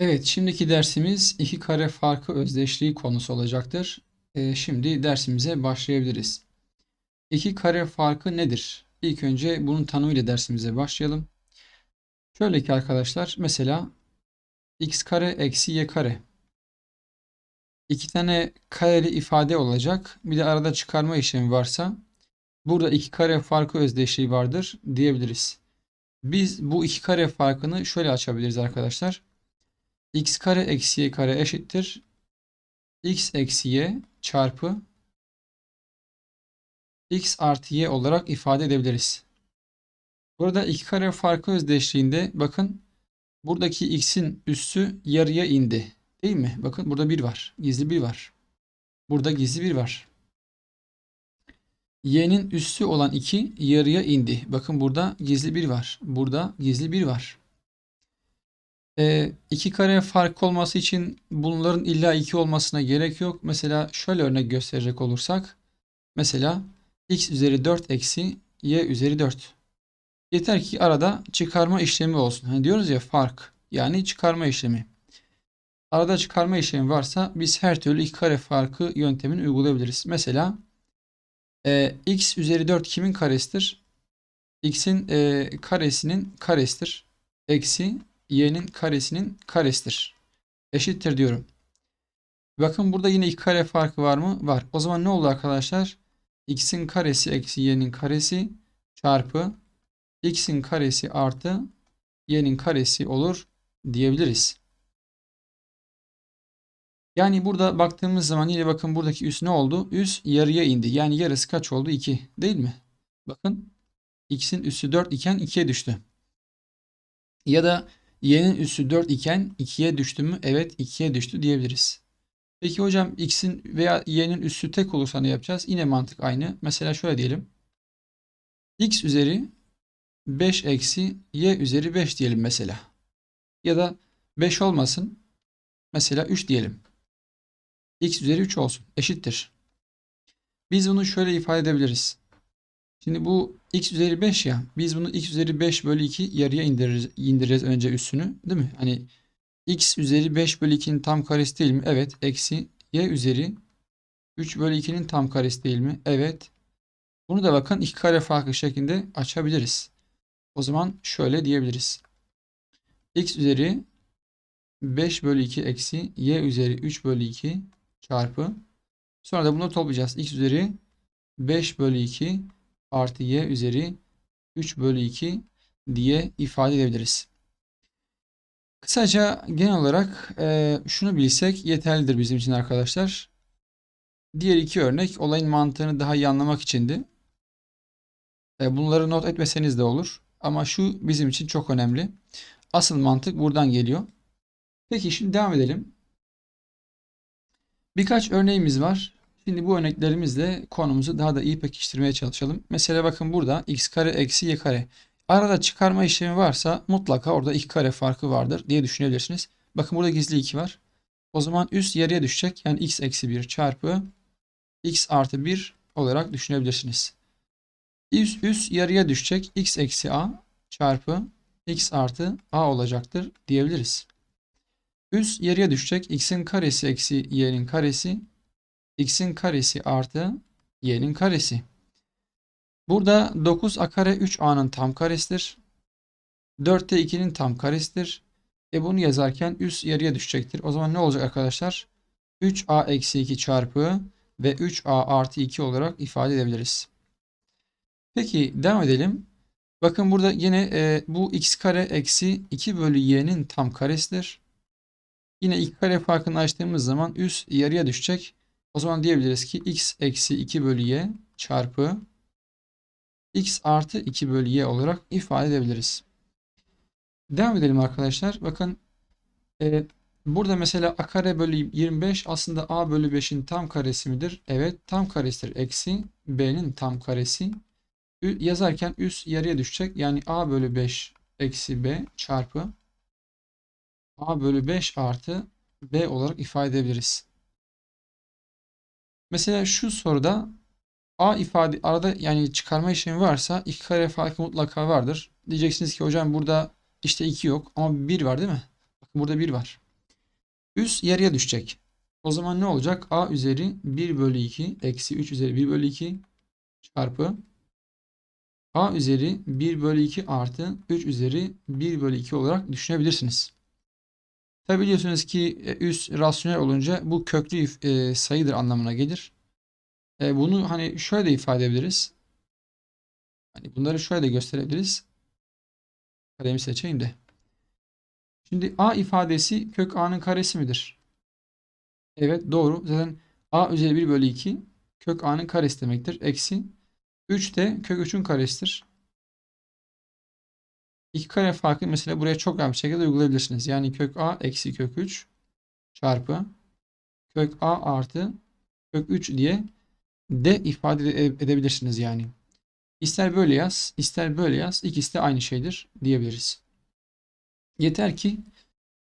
Evet, şimdiki dersimiz iki kare farkı özdeşliği konusu olacaktır. Ee, şimdi dersimize başlayabiliriz. İki kare farkı nedir? İlk önce bunun tanımıyla dersimize başlayalım. Şöyle ki arkadaşlar, mesela x kare eksi y kare. İki tane kareli ifade olacak. Bir de arada çıkarma işlemi varsa burada iki kare farkı özdeşliği vardır diyebiliriz. Biz bu iki kare farkını şöyle açabiliriz arkadaşlar x kare eksi y kare eşittir. x eksi y çarpı x artı y olarak ifade edebiliriz. Burada iki kare farkı özdeşliğinde bakın buradaki x'in üssü yarıya indi. Değil mi? Bakın burada 1 var. Gizli 1 var. Burada gizli 1 var. Y'nin üssü olan 2 yarıya indi. Bakın burada gizli 1 var. Burada gizli 1 var. E, iki kare fark olması için bunların illa 2 olmasına gerek yok. Mesela şöyle örnek gösterecek olursak. Mesela x üzeri 4 eksi y üzeri 4. Yeter ki arada çıkarma işlemi olsun. Hani diyoruz ya fark yani çıkarma işlemi. Arada çıkarma işlemi varsa biz her türlü iki kare farkı yöntemini uygulayabiliriz. Mesela e, x üzeri 4 kimin karesidir? x'in e, karesinin karesidir. Eksi y'nin karesinin karesidir. Eşittir diyorum. Bakın burada yine iki kare farkı var mı? Var. O zaman ne oldu arkadaşlar? x'in karesi eksi y'nin karesi çarpı x'in karesi artı y'nin karesi olur diyebiliriz. Yani burada baktığımız zaman yine bakın buradaki üs ne oldu? Üs yarıya indi. Yani yarısı kaç oldu? 2 değil mi? Bakın x'in üssü 4 iken 2'ye düştü. Ya da y'nin üssü 4 iken 2'ye düştü mü? Evet 2'ye düştü diyebiliriz. Peki hocam x'in veya y'nin üssü tek olursa ne yapacağız? Yine mantık aynı. Mesela şöyle diyelim. x üzeri 5 eksi y üzeri 5 diyelim mesela. Ya da 5 olmasın. Mesela 3 diyelim. x üzeri 3 olsun. Eşittir. Biz bunu şöyle ifade edebiliriz. Şimdi bu x üzeri 5 ya. Biz bunu x üzeri 5 bölü 2 yarıya indiririz, indireceğiz önce üssünü. Değil mi? Hani x üzeri 5 bölü 2'nin tam karesi değil mi? Evet. Eksi y üzeri 3 bölü 2'nin tam karesi değil mi? Evet. Bunu da bakın iki kare farkı şeklinde açabiliriz. O zaman şöyle diyebiliriz. x üzeri 5 bölü 2 eksi y üzeri 3 bölü 2 çarpı. Sonra da bunu toplayacağız. x üzeri 5 bölü 2 artı y üzeri 3 bölü 2 diye ifade edebiliriz. Kısaca genel olarak e, şunu bilsek yeterlidir bizim için arkadaşlar. Diğer iki örnek olayın mantığını daha iyi anlamak içindi. E, bunları not etmeseniz de olur. Ama şu bizim için çok önemli. Asıl mantık buradan geliyor. Peki şimdi devam edelim. Birkaç örneğimiz var. Şimdi bu örneklerimizle konumuzu daha da iyi pekiştirmeye çalışalım. Mesela bakın burada x kare eksi y kare. Arada çıkarma işlemi varsa mutlaka orada iki kare farkı vardır diye düşünebilirsiniz. Bakın burada gizli 2 var. O zaman üst yarıya düşecek. Yani x eksi 1 çarpı x artı 1 olarak düşünebilirsiniz. Üst, üst yarıya düşecek. x eksi a çarpı x artı a olacaktır diyebiliriz. Üst yarıya düşecek. x'in karesi eksi y'nin karesi x'in karesi artı y'nin karesi. Burada 9a kare 3a'nın tam karesidir. 4'te 2'nin tam karesidir. E bunu yazarken üst yarıya düşecektir. O zaman ne olacak arkadaşlar? 3a eksi 2 çarpı ve 3a artı 2 olarak ifade edebiliriz. Peki devam edelim. Bakın burada yine e, bu x kare eksi 2 bölü y'nin tam karesidir. Yine iki kare farkını açtığımız zaman üst yarıya düşecek. O zaman diyebiliriz ki x eksi 2 bölü y çarpı x artı 2 bölü y olarak ifade edebiliriz. Devam edelim arkadaşlar. Bakın e, burada mesela a kare bölü 25 aslında a bölü 5'in tam karesi midir? Evet tam karesidir. Eksi b'nin tam karesi. Yazarken üst yarıya düşecek. Yani a bölü 5 eksi b çarpı a bölü 5 artı b olarak ifade edebiliriz. Mesela şu soruda A ifade arada yani çıkarma işlemi varsa iki kare farkı mutlaka vardır. Diyeceksiniz ki hocam burada işte 2 yok ama 1 var değil mi? Bakın burada 1 var. Üs yarıya düşecek. O zaman ne olacak? A üzeri 1 bölü 2 eksi 3 üzeri 1 bölü 2 çarpı A üzeri 1 bölü 2 artı 3 üzeri 1 bölü 2 olarak düşünebilirsiniz. Tabi biliyorsunuz ki e, üs rasyonel olunca bu köklü e, sayıdır anlamına gelir. E, bunu hani şöyle de ifade edebiliriz. Hani bunları şöyle de gösterebiliriz. Kalemi seçeyim de. Şimdi a ifadesi kök a'nın karesi midir? Evet doğru. Zaten a üzeri 1 bölü 2 kök a'nın karesi demektir. Eksi 3 de kök 3'ün karesidir. 2 kare farkı mesela buraya çok rahat bir şekilde uygulayabilirsiniz. Yani kök a eksi kök 3 çarpı kök a artı kök 3 diye de ifade ede- edebilirsiniz yani. İster böyle yaz, ister böyle yaz. İkisi de aynı şeydir diyebiliriz. Yeter ki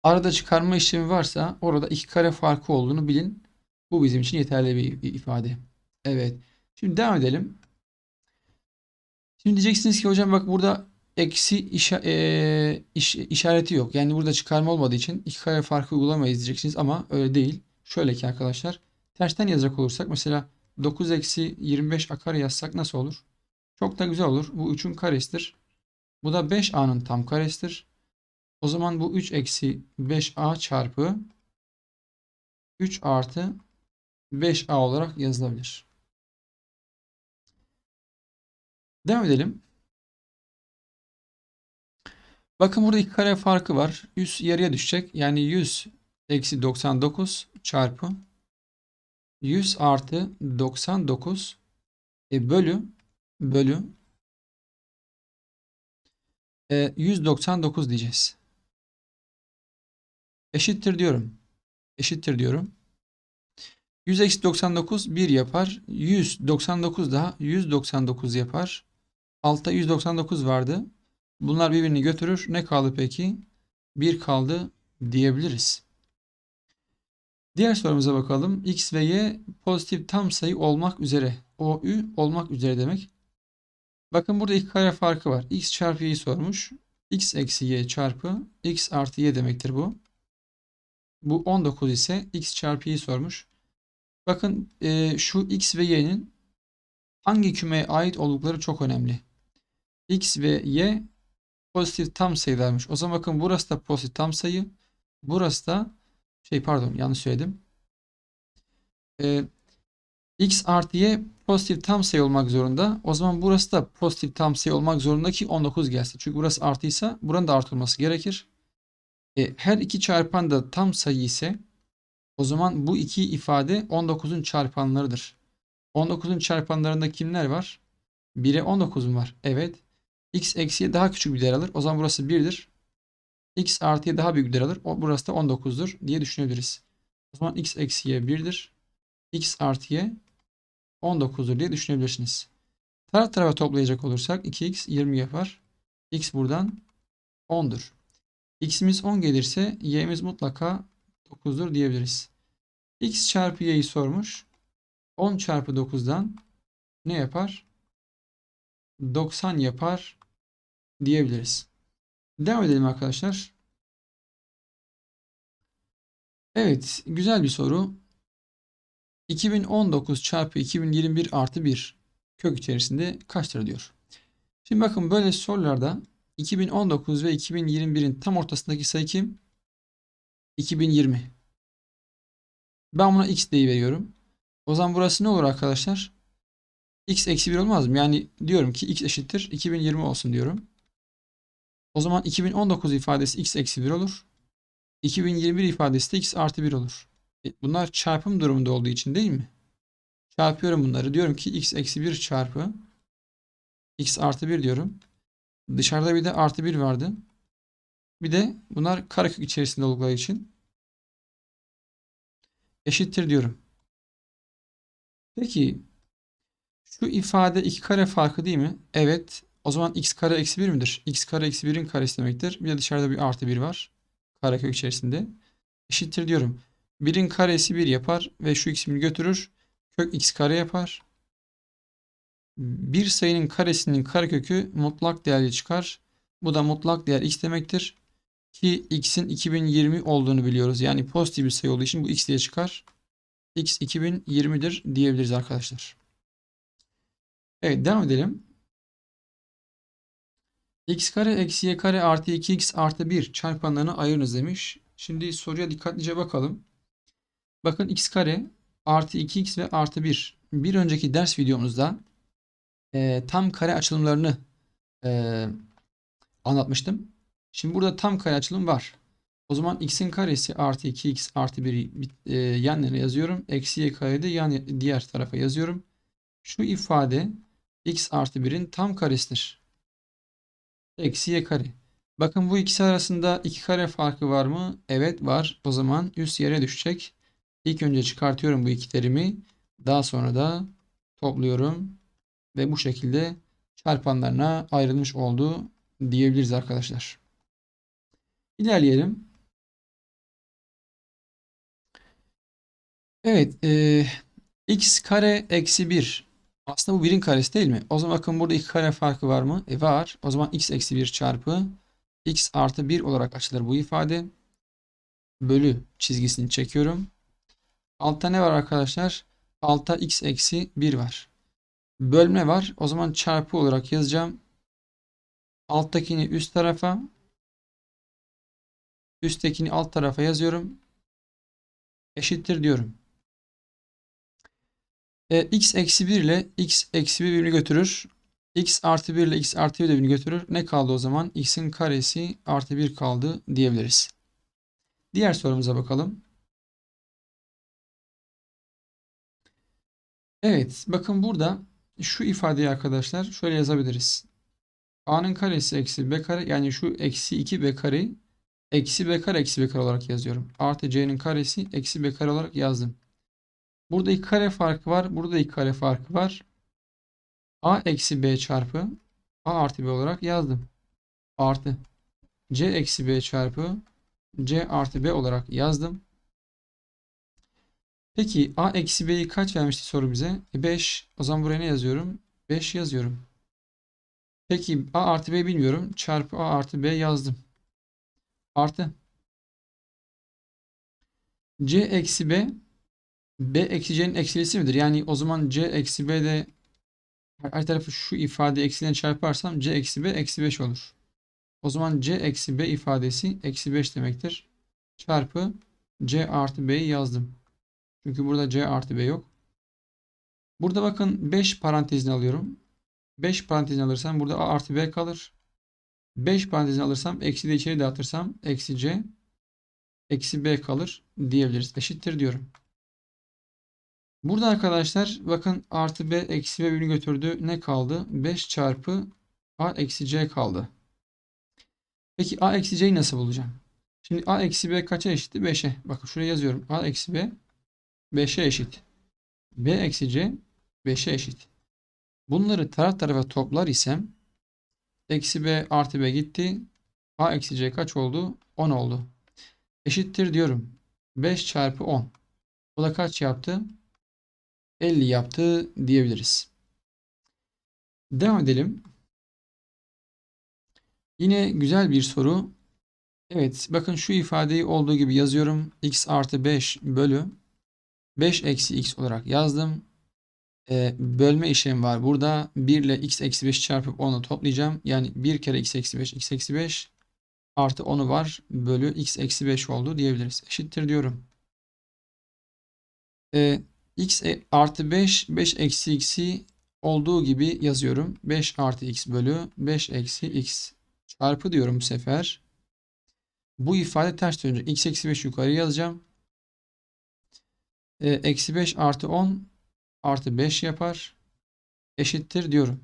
arada çıkarma işlemi varsa orada iki kare farkı olduğunu bilin. Bu bizim için yeterli bir ifade. Evet. Şimdi devam edelim. Şimdi diyeceksiniz ki hocam bak burada eksi işa- eee, iş- işareti yok. Yani burada çıkarma olmadığı için iki kare farkı uygulamayız diyeceksiniz ama öyle değil. Şöyle ki arkadaşlar tersten yazacak olursak mesela 9 eksi 25 a kare yazsak nasıl olur? Çok da güzel olur. Bu 3'ün karesidir. Bu da 5a'nın tam karesidir. O zaman bu 3 eksi 5a çarpı 3 artı 5a olarak yazılabilir. Devam edelim. Bakın burada iki kare farkı var. 100 yarıya düşecek. Yani 100 eksi 99 çarpı 100 artı 99 e, bölü bölü e, 199 diyeceğiz. Eşittir diyorum. Eşittir diyorum. 100 eksi 99 1 yapar. 199 daha 199 yapar. Altta 199 vardı. Bunlar birbirini götürür. Ne kaldı peki? 1 kaldı diyebiliriz. Diğer sorumuza bakalım. X ve Y pozitif tam sayı olmak üzere. O, Ü olmak üzere demek. Bakın burada iki kare farkı var. X çarpı Y'yi sormuş. X eksi Y çarpı X artı Y demektir bu. Bu 19 ise X çarpı Y'yi sormuş. Bakın e, şu X ve Y'nin hangi kümeye ait oldukları çok önemli. X ve Y pozitif tam sayılarmış. O zaman bakın burası da pozitif tam sayı. Burası da şey pardon yanlış söyledim. Ee, X artı Y pozitif tam sayı olmak zorunda. O zaman burası da pozitif tam sayı olmak zorunda ki 19 gelsin. Çünkü burası artıysa buranın da artırılması gerekir. E, her iki çarpan da tam sayı ise o zaman bu iki ifade 19'un çarpanlarıdır. 19'un çarpanlarında kimler var? 1'e 19 mu var? Evet. X eksiye daha küçük bir değer alır. O zaman burası 1'dir. X artıya daha büyük bir değer alır. O, burası da 19'dur diye düşünebiliriz. O zaman X eksiye 1'dir. X artıya 19'dur diye düşünebilirsiniz. Taraf tarafa toplayacak olursak 2x 20 yapar. X buradan 10'dur. X'imiz 10 gelirse y'miz mutlaka 9'dur diyebiliriz. X çarpı y'yi sormuş. 10 çarpı 9'dan ne yapar? 90 yapar diyebiliriz. Devam edelim arkadaşlar. Evet, güzel bir soru. 2019 çarpı 2021 artı 1 kök içerisinde kaçtır diyor. Şimdi bakın böyle sorularda 2019 ve 2021'in tam ortasındaki sayı kim? 2020. Ben buna x veriyorum. O zaman burası ne olur arkadaşlar? x eksi 1 olmaz mı? Yani diyorum ki x eşittir 2020 olsun diyorum. O zaman 2019 ifadesi x eksi 1 olur. 2021 ifadesi de x artı 1 olur. E, bunlar çarpım durumunda olduğu için değil mi? Çarpıyorum bunları. Diyorum ki x eksi 1 çarpı x artı 1 diyorum. Dışarıda bir de artı 1 vardı. Bir de bunlar karekök içerisinde oldukları için eşittir diyorum. Peki şu ifade iki kare farkı değil mi? Evet. O zaman x kare eksi 1 midir? x kare eksi 1'in karesi demektir. Bir de dışarıda bir artı 1 var. Karekök içerisinde. Eşittir diyorum. 1'in karesi 1 yapar ve şu x'imi götürür. Kök x kare yapar. Bir sayının karesinin karekökü mutlak değerli çıkar. Bu da mutlak değer x demektir. Ki x'in 2020 olduğunu biliyoruz. Yani pozitif bir sayı olduğu için bu x diye çıkar. x 2020'dir diyebiliriz arkadaşlar. Evet devam edelim. X kare eksi y kare artı 2x artı 1 çarpanlarını ayırınız demiş. Şimdi soruya dikkatlice bakalım. Bakın x kare artı 2x ve artı 1. Bir önceki ders videomuzda e, tam kare açılımlarını e, anlatmıştım. Şimdi burada tam kare açılım var. O zaman x'in karesi artı 2x artı 1'i e, yan yazıyorum. Eksi y kare de yan, diğer tarafa yazıyorum. Şu ifade x artı 1'in tam karesidir. Eksi y kare. Bakın bu ikisi arasında 2 kare farkı var mı? Evet var. O zaman üst yere düşecek. İlk önce çıkartıyorum bu iki terimi. Daha sonra da topluyorum. Ve bu şekilde çarpanlarına ayrılmış oldu diyebiliriz arkadaşlar. İlerleyelim. Evet. E, x kare eksi 1. Aslında bu 1'in karesi değil mi? O zaman bakın burada 2 kare farkı var mı? E var. O zaman x eksi 1 çarpı x artı 1 olarak açılır bu ifade. Bölü çizgisini çekiyorum. Altta ne var arkadaşlar? Altta x eksi 1 var. Bölme var. O zaman çarpı olarak yazacağım. Alttakini üst tarafa. Üsttekini alt tarafa yazıyorum. Eşittir diyorum. E, x eksi 1 ile x eksi 1 birbirini götürür. x artı 1 ile x artı 1 de birbirini götürür. Ne kaldı o zaman? x'in karesi artı 1 kaldı diyebiliriz. Diğer sorumuza bakalım. Evet, bakın burada şu ifadeyi arkadaşlar şöyle yazabiliriz. a'nın karesi eksi b kare yani şu eksi 2 b kare eksi b kare eksi b kare olarak yazıyorum. Artı c'nin karesi eksi b kare olarak yazdım. Burada iki kare farkı var. Burada iki kare farkı var. a eksi b çarpı a artı b olarak yazdım. Artı c eksi b çarpı c artı b olarak yazdım. Peki a eksi b'yi kaç vermişti soru bize? 5. E, o zaman buraya ne yazıyorum? 5 yazıyorum. Peki a artı b bilmiyorum. Çarpı a artı b yazdım. Artı c eksi b b eksi c'nin eksilisi midir? Yani o zaman c eksi b de her tarafı şu ifade eksilen çarparsam c eksi b eksi 5 olur. O zaman c eksi b ifadesi eksi 5 demektir. Çarpı c artı b'yi yazdım. Çünkü burada C artı B yok. Burada bakın 5 parantezini alıyorum. 5 parantezini alırsam burada A artı B kalır. 5 parantezini alırsam eksi de içeri dağıtırsam eksi C eksi B kalır diyebiliriz. Eşittir diyorum. Burada arkadaşlar bakın artı B eksi B birbirini götürdü. Ne kaldı? 5 çarpı A eksi C kaldı. Peki A eksi C'yi nasıl bulacağım? Şimdi A eksi B kaça eşitti? 5'e. Bakın şuraya yazıyorum. A eksi B 5'e eşit. B eksi C 5'e eşit. Bunları taraf tarafa toplar isem eksi B artı B gitti. A eksi C kaç oldu? 10 oldu. Eşittir diyorum. 5 çarpı 10. Bu da kaç yaptı? 50 yaptı diyebiliriz. Devam edelim. Yine güzel bir soru. Evet bakın şu ifadeyi olduğu gibi yazıyorum. x artı 5 bölü 5 eksi x olarak yazdım. Ee, bölme işlemi var. Burada 1 ile x eksi 5 çarpıp 10'u toplayacağım. Yani 1 kere x eksi 5 x eksi 5 artı 10'u var. Bölü x eksi 5 oldu diyebiliriz. Eşittir diyorum. Ee, x e, artı 5 5 eksi x'i olduğu gibi yazıyorum. 5 artı x bölü 5 eksi x çarpı diyorum bu sefer. Bu ifade ters dönecek. x eksi 5 yukarı yazacağım. E, eksi 5 artı 10 artı 5 yapar. Eşittir diyorum.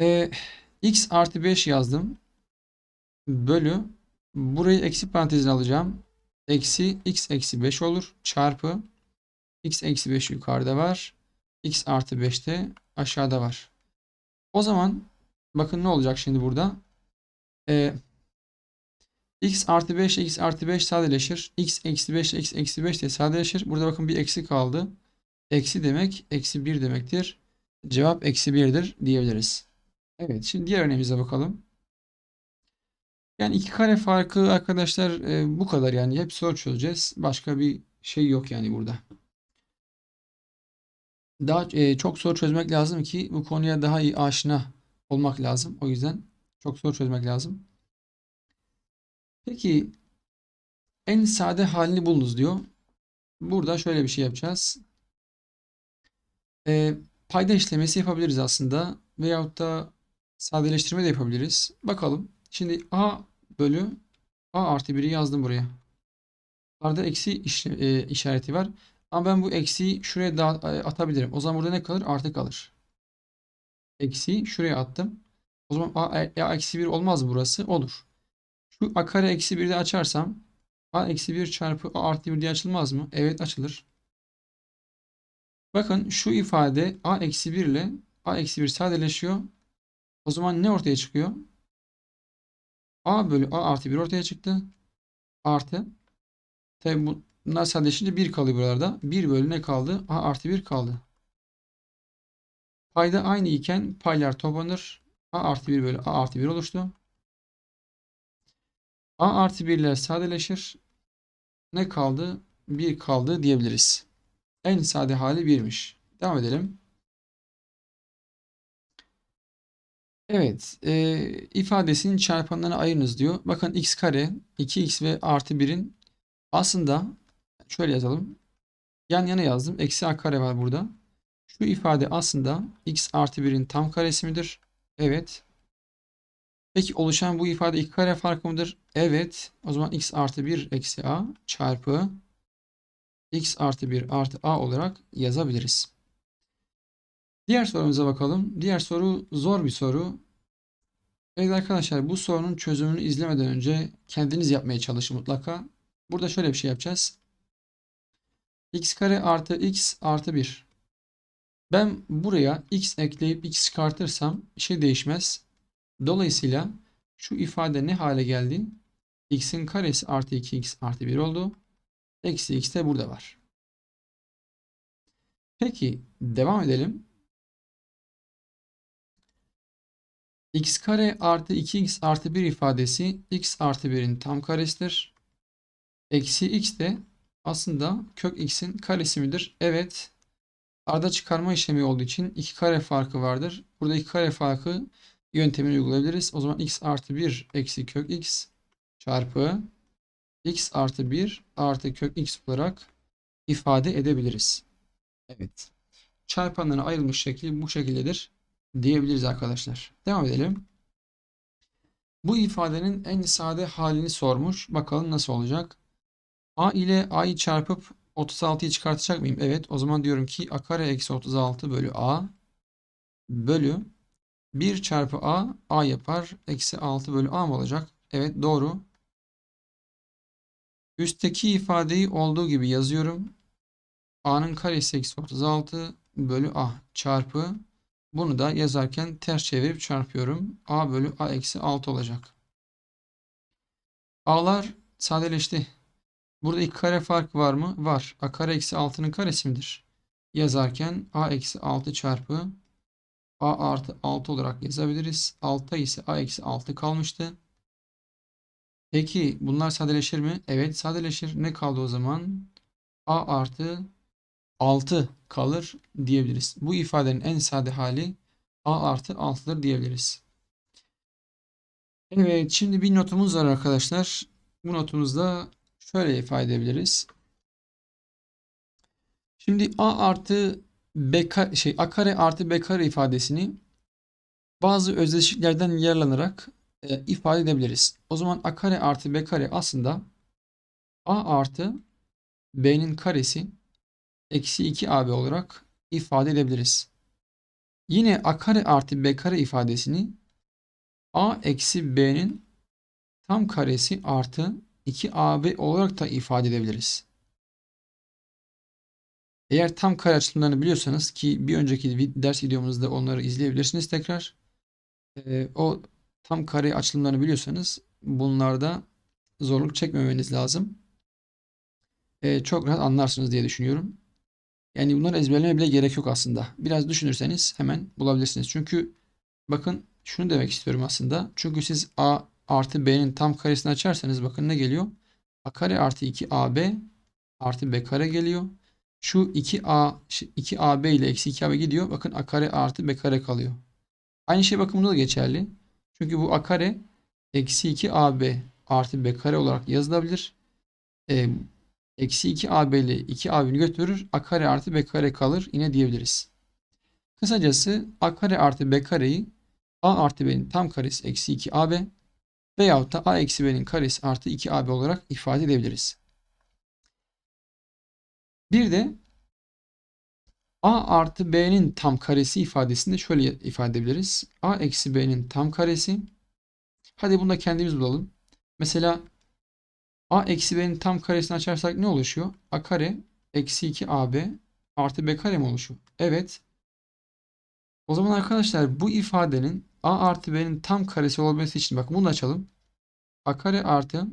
E, x artı 5 yazdım. Bölü. Burayı eksi parantezine alacağım. Eksi x eksi 5 olur. Çarpı. x eksi 5 yukarıda var. x artı 5 de aşağıda var. O zaman bakın ne olacak şimdi burada. Eee x artı 5 x artı 5 sadeleşir. x eksi 5 x eksi 5 de sadeleşir. Burada bakın bir eksi kaldı. Eksi demek eksi 1 demektir. Cevap eksi 1'dir diyebiliriz. Evet, şimdi diğer örneğimize bakalım. Yani iki kare farkı arkadaşlar e, bu kadar yani hep soru çözeceğiz. Başka bir şey yok yani burada. Daha e, çok soru çözmek lazım ki bu konuya daha iyi aşina olmak lazım. O yüzden çok soru çözmek lazım. Peki en sade halini bulunuz diyor. Burada şöyle bir şey yapacağız. E, payda işlemesi yapabiliriz aslında. Veyahut da sadeleştirme de yapabiliriz. Bakalım. Şimdi a bölü a artı 1'i yazdım buraya. Arada eksi e, işareti var. Ama ben bu eksiyi şuraya da atabilirim. O zaman burada ne kalır? Artı kalır. Eksiyi şuraya attım. O zaman a, a eksi 1 olmaz burası? Olur. Şu a kare eksi 1'de açarsam a eksi 1 çarpı a artı 1 diye açılmaz mı? Evet açılır. Bakın şu ifade a eksi 1 ile a eksi 1 sadeleşiyor. O zaman ne ortaya çıkıyor? A bölü a artı 1 ortaya çıktı. Artı. Tabi bunlar sadeleşince 1 kalıyor buralarda. 1 bölü ne kaldı? a artı 1 kaldı. Payda aynı iken paylar toplanır. a artı 1 bölü a artı 1 oluştu. a artı 1'ler sadeleşir. Ne kaldı? 1 kaldı diyebiliriz. En sade hali 1'miş. Devam edelim. Evet, e, ifadesinin çarpanlarını ayırınız diyor. Bakın x kare, 2x ve artı 1'in aslında şöyle yazalım. Yan yana yazdım. Eksi a kare var burada. Şu ifade aslında x artı 1'in tam karesi midir? Evet. Peki oluşan bu ifade iki kare farkı mıdır? Evet. O zaman x artı 1 eksi a çarpı x artı 1 artı a olarak yazabiliriz. Diğer sorumuza bakalım. Diğer soru zor bir soru. Evet arkadaşlar bu sorunun çözümünü izlemeden önce kendiniz yapmaya çalışın mutlaka. Burada şöyle bir şey yapacağız. x kare artı x artı 1. Ben buraya x ekleyip x çıkartırsam bir şey değişmez. Dolayısıyla şu ifade ne hale geldi? x'in karesi artı 2x artı 1 oldu. Eksi x de burada var. Peki devam edelim. X kare artı 2x artı 1 ifadesi x artı 1'in tam karesidir. Eksi x de aslında kök x'in karesi midir? Evet. Arada çıkarma işlemi olduğu için iki kare farkı vardır. Burada iki kare farkı yöntemini uygulayabiliriz. O zaman x artı 1 eksi kök x çarpı x artı 1 artı kök x olarak ifade edebiliriz. Evet. Çarpanların ayrılmış şekli bu şekildedir diyebiliriz arkadaşlar. Devam edelim. Bu ifadenin en sade halini sormuş. Bakalım nasıl olacak. A ile A'yı çarpıp 36'yı çıkartacak mıyım? Evet. O zaman diyorum ki A kare eksi 36 bölü A bölü 1 çarpı A A yapar. Eksi 6 bölü A mı olacak? Evet doğru. Üstteki ifadeyi olduğu gibi yazıyorum. A'nın karesi eksi 36 bölü A çarpı bunu da yazarken ters çevirip çarpıyorum. A bölü A eksi 6 olacak. A'lar sadeleşti. Burada iki kare fark var mı? Var. A kare eksi 6'nın karesi midir? Yazarken A eksi 6 çarpı A artı 6 olarak yazabiliriz. Altta ise A eksi 6 kalmıştı. Peki bunlar sadeleşir mi? Evet sadeleşir. Ne kaldı o zaman? A artı 6 kalır diyebiliriz. Bu ifadenin en sade hali A artı 6'dır diyebiliriz. Evet şimdi bir notumuz var arkadaşlar. Bu notumuzda şöyle ifade edebiliriz. Şimdi A artı B kare, şey A kare artı B kare ifadesini bazı özdeşliklerden yararlanarak e, ifade edebiliriz. O zaman A kare artı B kare aslında A artı B'nin karesi eksi 2ab olarak ifade edebiliriz. Yine a kare artı b kare ifadesini a eksi b'nin tam karesi artı 2ab olarak da ifade edebiliriz. Eğer tam kare açılımlarını biliyorsanız ki bir önceki ders videomuzda onları izleyebilirsiniz tekrar. Ee, o tam kare açılımlarını biliyorsanız bunlarda zorluk çekmemeniz lazım. Ee, çok rahat anlarsınız diye düşünüyorum. Yani bunları ezberleme bile gerek yok aslında. Biraz düşünürseniz hemen bulabilirsiniz. Çünkü bakın şunu demek istiyorum aslında. Çünkü siz a artı b'nin tam karesini açarsanız bakın ne geliyor? a kare artı 2ab artı b kare geliyor. Şu 2a 2ab ile eksi 2ab gidiyor. Bakın a kare artı b kare kalıyor. Aynı şey bakın bunda da geçerli. Çünkü bu a kare eksi 2ab artı b kare olarak yazılabilir. E, eksi 2ab ile 2ab'ni götürür. a kare artı b kare kalır. Yine diyebiliriz. Kısacası a kare artı b kareyi a artı b'nin tam karesi eksi 2ab veyahut da a eksi b'nin karesi artı 2ab olarak ifade edebiliriz. Bir de a artı b'nin tam karesi ifadesini de şöyle ifade edebiliriz. a eksi b'nin tam karesi. Hadi bunu da kendimiz bulalım. Mesela a eksi b'nin tam karesini açarsak ne oluşuyor? a kare eksi 2ab artı b kare mi oluşuyor? Evet. O zaman arkadaşlar bu ifadenin a artı b'nin tam karesi olabilmesi için bakın bunu açalım. a kare artı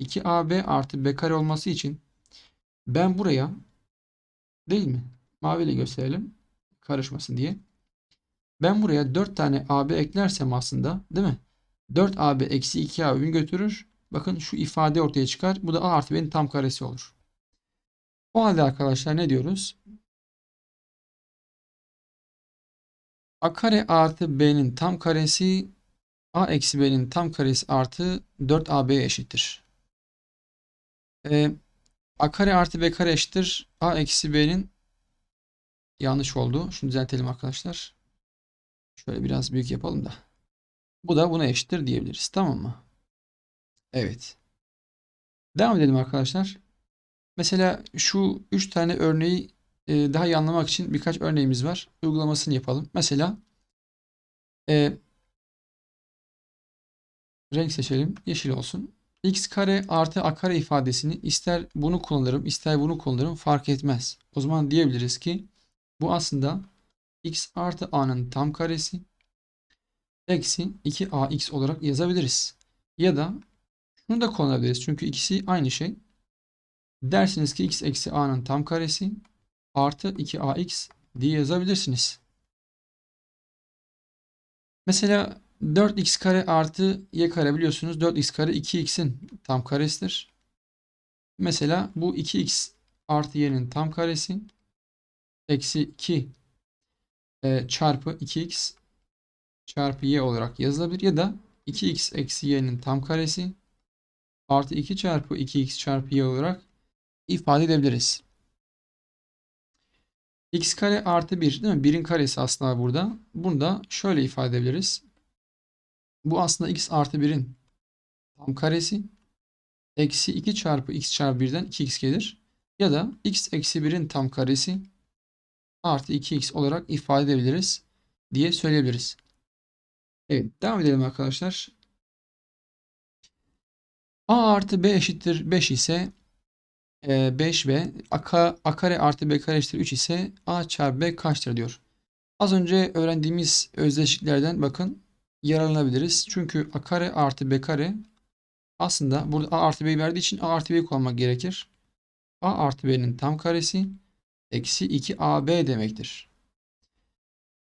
2ab artı b kare olması için ben buraya değil mi? Maviyle gösterelim. Karışmasın diye. Ben buraya 4 tane AB eklersem aslında değil mi? 4AB eksi 2AB'mi götürür. Bakın şu ifade ortaya çıkar. Bu da A artı B'nin tam karesi olur. O halde arkadaşlar ne diyoruz? A kare artı B'nin tam karesi A eksi B'nin tam karesi artı 4AB eşittir. Ee, A kare artı B kare eşittir. A eksi B'nin yanlış oldu. Şunu düzeltelim arkadaşlar. Şöyle biraz büyük yapalım da. Bu da buna eşittir diyebiliriz. Tamam mı? Evet. Devam edelim arkadaşlar. Mesela şu 3 tane örneği e, daha iyi anlamak için birkaç örneğimiz var. Uygulamasını yapalım. Mesela e, renk seçelim. Yeşil olsun. x kare artı a kare ifadesini ister bunu kullanırım ister bunu kullanırım fark etmez. O zaman diyebiliriz ki bu aslında x artı a'nın tam karesi eksi 2ax olarak yazabiliriz. Ya da şunu da kullanabiliriz. Çünkü ikisi aynı şey. Dersiniz ki x eksi a'nın tam karesi artı 2ax diye yazabilirsiniz. Mesela 4x kare artı y kare biliyorsunuz 4x kare 2x'in tam karesidir. Mesela bu 2x artı y'nin tam karesi eksi 2 e, çarpı 2x çarpı y olarak yazılabilir ya da 2x eksi y'nin tam karesi artı 2 çarpı 2x çarpı y olarak ifade edebiliriz. x kare artı 1 değil mi? 1'in karesi aslında burada. Bunu da şöyle ifade edebiliriz. Bu aslında x artı 1'in tam karesi. Eksi 2 çarpı x çarpı 1'den 2x gelir. Ya da x eksi 1'in tam karesi artı 2x olarak ifade edebiliriz diye söyleyebiliriz. Evet devam edelim arkadaşlar. A artı B eşittir 5 ise 5B e, A, A kare artı B kare eşittir 3 ise A çarpı B kaçtır diyor. Az önce öğrendiğimiz özdeşliklerden bakın yararlanabiliriz. Çünkü A kare artı B kare aslında burada A artı B'yi verdiği için A artı B'yi kullanmak gerekir. A artı B'nin tam karesi eksi 2AB demektir.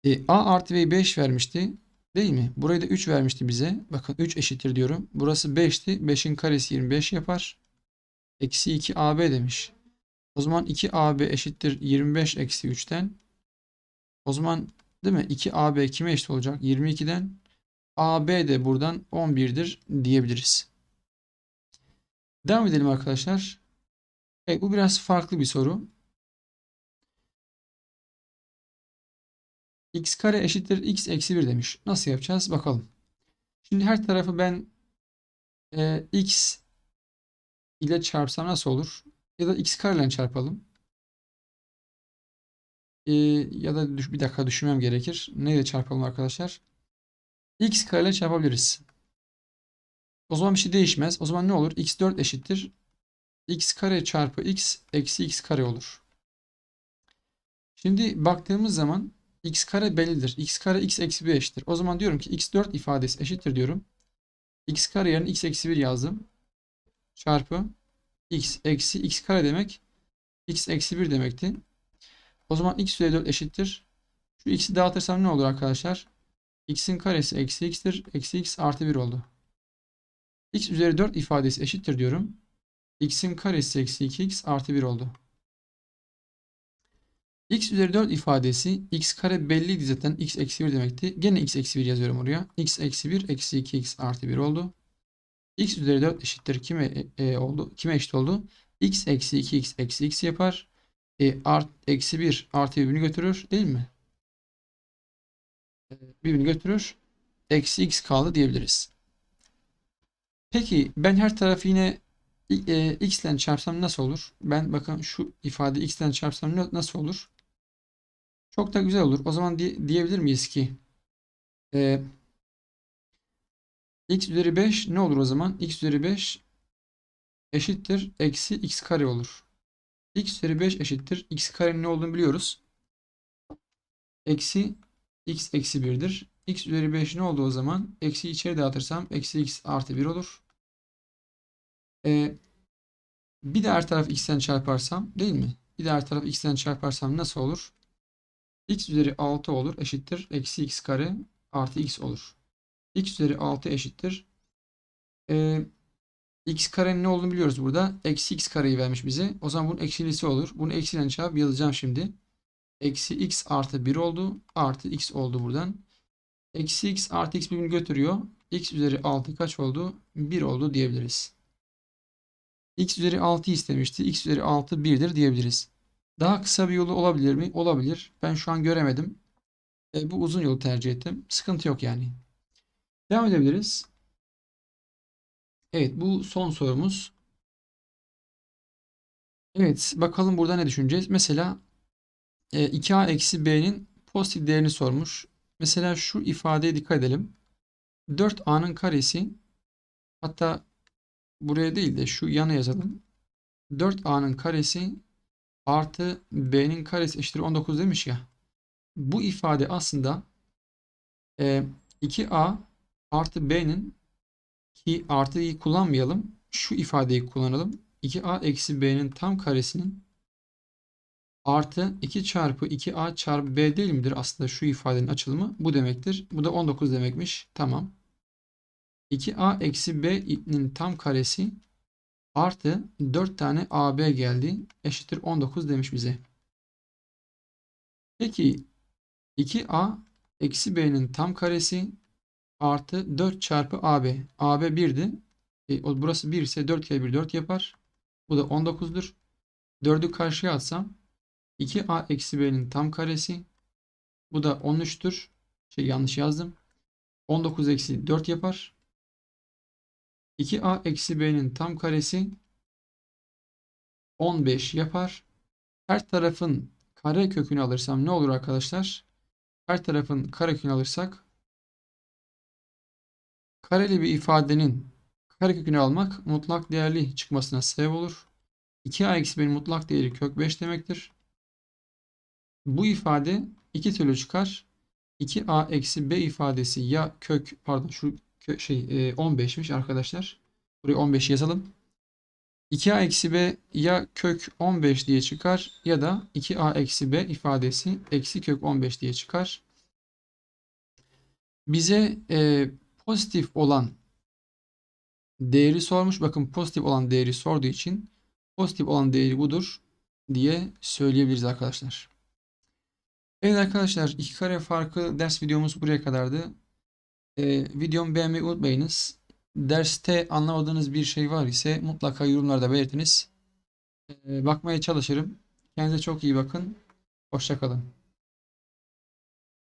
E, A artı B'yi 5 vermişti. Değil mi? Burayı da 3 vermişti bize. Bakın 3 eşittir diyorum. Burası 5'ti. 5'in karesi 25 yapar. Eksi 2AB demiş. O zaman 2AB eşittir 25 eksi 3'ten. O zaman değil mi? 2AB kime eşit olacak? 22'den. AB de buradan 11'dir diyebiliriz. Devam edelim arkadaşlar. Evet, bu biraz farklı bir soru. X kare eşittir x eksi 1 demiş. Nasıl yapacağız? Bakalım. Şimdi her tarafı ben e, x ile çarpsam nasıl olur? Ya da x kare ile çarpalım. E, ya da bir dakika düşünmem gerekir. Neyle çarpalım arkadaşlar? x kare ile çarpabiliriz. O zaman bir şey değişmez. O zaman ne olur? x4 eşittir. x kare çarpı x eksi x kare olur. Şimdi baktığımız zaman x kare bellidir. x kare x eksi 1 eşittir. O zaman diyorum ki x4 ifadesi eşittir diyorum. x kare yerine x eksi 1 yazdım. Çarpı x eksi x kare demek x eksi 1 demekti. O zaman x üzeri 4 eşittir. Şu x'i dağıtırsam ne olur arkadaşlar? x'in karesi eksi x'tir. Eksi x artı 1 oldu. x üzeri 4 ifadesi eşittir diyorum. x'in karesi eksi 2x artı 1 oldu. X üzeri 4 ifadesi x kare belliydi zaten. x eksi 1 demekti. Gene x eksi 1 yazıyorum oraya. x eksi 1 eksi 2x artı 1 oldu. x üzeri 4 eşittir kime e, e, oldu? Kime eşit oldu? x eksi 2x eksi x yapar. E, art, eksi 1 artı birbirini götürür değil mi? E, birbirini götürür. Eksi x kaldı diyebiliriz. Peki ben her tarafı yine e, x ile çarpsam nasıl olur? Ben bakın şu ifade x ile çarpsam nasıl olur? Çok da güzel olur. O zaman di- diyebilir miyiz ki e, x üzeri 5 ne olur o zaman? x üzeri 5 eşittir eksi x kare olur. x üzeri 5 eşittir x karenin ne olduğunu biliyoruz. Eksi x eksi 1'dir. x üzeri 5 ne oldu o zaman? Eksi içeri dağıtırsam eksi x artı 1 olur. Ee, bir de her taraf x'ten çarparsam değil mi? Bir de her taraf x'ten çarparsam nasıl olur? X üzeri 6 olur eşittir. Eksi x kare artı x olur. x üzeri 6 eşittir. Ee, x karenin ne olduğunu biliyoruz burada. Eksi x kareyi vermiş bize. O zaman bunun eksilisi olur. Bunu eksilen çarpıp yazacağım şimdi. Eksi x artı 1 oldu. Artı x oldu buradan. Eksi x artı x birbirini götürüyor. x üzeri 6 kaç oldu? 1 oldu diyebiliriz. x üzeri 6 istemişti. x üzeri 6 1'dir diyebiliriz. Daha kısa bir yolu olabilir mi? Olabilir. Ben şu an göremedim. E, bu uzun yolu tercih ettim. Sıkıntı yok yani. Devam edebiliriz. Evet bu son sorumuz. Evet bakalım burada ne düşüneceğiz. Mesela e, 2a eksi b'nin pozitif değerini sormuş. Mesela şu ifadeye dikkat edelim. 4a'nın karesi hatta buraya değil de şu yana yazalım. 4a'nın karesi artı b'nin karesi eşittir 19 demiş ya. Bu ifade aslında e, 2a artı b'nin ki artıyı kullanmayalım. Şu ifadeyi kullanalım. 2a eksi b'nin tam karesinin artı 2 çarpı 2a çarpı b değil midir aslında şu ifadenin açılımı? Bu demektir. Bu da 19 demekmiş. Tamam. 2a eksi b'nin tam karesi artı 4 tane ab geldi. Eşittir 19 demiş bize. Peki 2a eksi b'nin tam karesi artı 4 çarpı AB. AB 1'di. E, burası 1 ise 4 kere 1 4 yapar. Bu da 19'dur. 4'ü karşıya atsam 2A eksi B'nin tam karesi. Bu da 13'tür. Şey yanlış yazdım. 19 eksi 4 yapar. 2A eksi B'nin tam karesi 15 yapar. Her tarafın kare kökünü alırsam ne olur arkadaşlar? Her tarafın kare kökünü alırsak Kareli bir ifadenin karekökünü almak mutlak değerli çıkmasına sebep olur. 2a eksi b'nin mutlak değeri kök 5 demektir. Bu ifade iki türlü çıkar. 2a eksi b ifadesi ya kök pardon şu şey e, 15'miş arkadaşlar. Buraya 15 yazalım. 2a eksi b ya kök 15 diye çıkar ya da 2a eksi b ifadesi eksi kök 15 diye çıkar. Bize e, pozitif olan değeri sormuş. Bakın pozitif olan değeri sorduğu için pozitif olan değeri budur diye söyleyebiliriz arkadaşlar. Evet arkadaşlar iki kare farkı ders videomuz buraya kadardı. Ee, videomu beğenmeyi unutmayınız. Derste anlamadığınız bir şey var ise mutlaka yorumlarda belirtiniz. Ee, bakmaya çalışırım. Kendinize çok iyi bakın. Hoşçakalın.